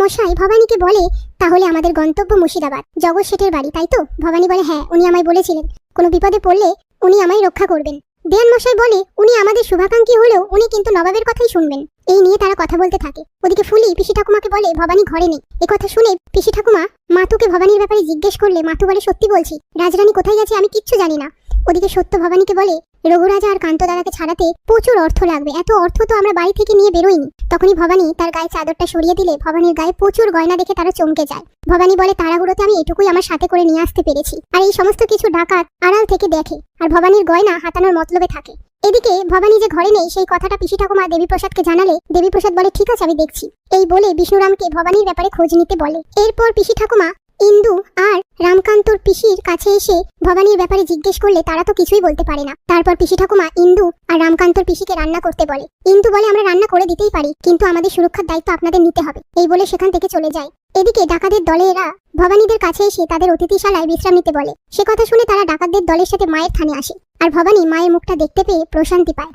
মশাই, ভবানীকে বলে, তাহলে আমাদের গন্তব্য মুর্শিদাবাদ জগৎ শেঠের বাড়ি, তাই তো? ভবানী বলে হ্যাঁ উনি আমায় বলেছিলেন। কোনো বিপদে পড়লে উনি আমায় রক্ষা করবেন। দেয়ান মশাই বলে, উনি আমাদের শুভাকাঙ্ক্ষী হলেও উনি কিন্তু নবাবের কথাই শুনবেন। এই নিয়ে তারা কথা বলতে থাকে। ওদিকে ফুলি পিসি ঠাকুমাকে বলে, ভবানী ঘরে নেই। কথা শুনে পিসি ঠাকুমা মাতুকে ভবানীর ব্যাপারে জিজ্ঞেস করলে মাতু বলে, সত্যি বলছি, রাজরানী কোথায় গেছে আমি কিচ্ছু জানি না। ওদিকে সত্য ভবানীকে বলে রঘুরাজা আর কান্তদাদাকে ছাড়াতে প্রচুর অর্থ লাগবে। এত অর্থ তো আমরা বাড়ি থেকে নিয়ে বেরোইনি। তখনই ভবানী তার গায়ে চাদরটা সরিয়ে দিলে ভবানীর গায়ে প্রচুর গয়না দেখে তারা চমকে যায়। ভবানী বলে, তাড়াহুড়োতে আমি এটুকুই আমার সাথে করে নিয়ে আসতে পেরেছি। আর এই সমস্ত কিছু ডাকাত আড়াল থেকে দেখে। আর ভবানীর গয়না হাতানোর মতলবে থাকে। এদিকে ভবানী যে ঘরে নেই, সেই কথাটা পিসি ঠাকুমা দেবীপ্রসাদকে জানালে দেবীপ্রসাদ বলে, ঠিক আছে, আমি দেখছি। এই বলে বিষ্ণুরামকে ভবানীর ব্যাপারে খোঁজ নিতে বলে। এরপর পিসি ঠাকুমা ইন্দু আর রামকান্তর পিসির কাছে এসে ভবানীর ব্যাপারে জিজ্ঞেস করলে তারা তো কিছুই বলতে পারে না। তারপর পিসি ঠাকুমা, ইন্দু আর রামকান্তর পিসিকে রান্না করতে বলে। ইন্দু বলে, আমরা রান্না করে দিতেই পারি, কিন্তু আমাদের সুরক্ষার দায়িত্ব আপনাদের নিতে হবে। এই বলে সেখান থেকে চলে যায়। এদিকে ডাকাতের দলে এরা ভবানীদের কাছে এসে তাদের অতিথিশালায় বিশ্রাম নিতে বলে। সে কথা শুনে তারা ডাকাতদের দলের সাথে মায়ের থানে আসে। আর ভবানী মায়ের মুখটা দেখতে পেয়ে প্রশান্তি পায়।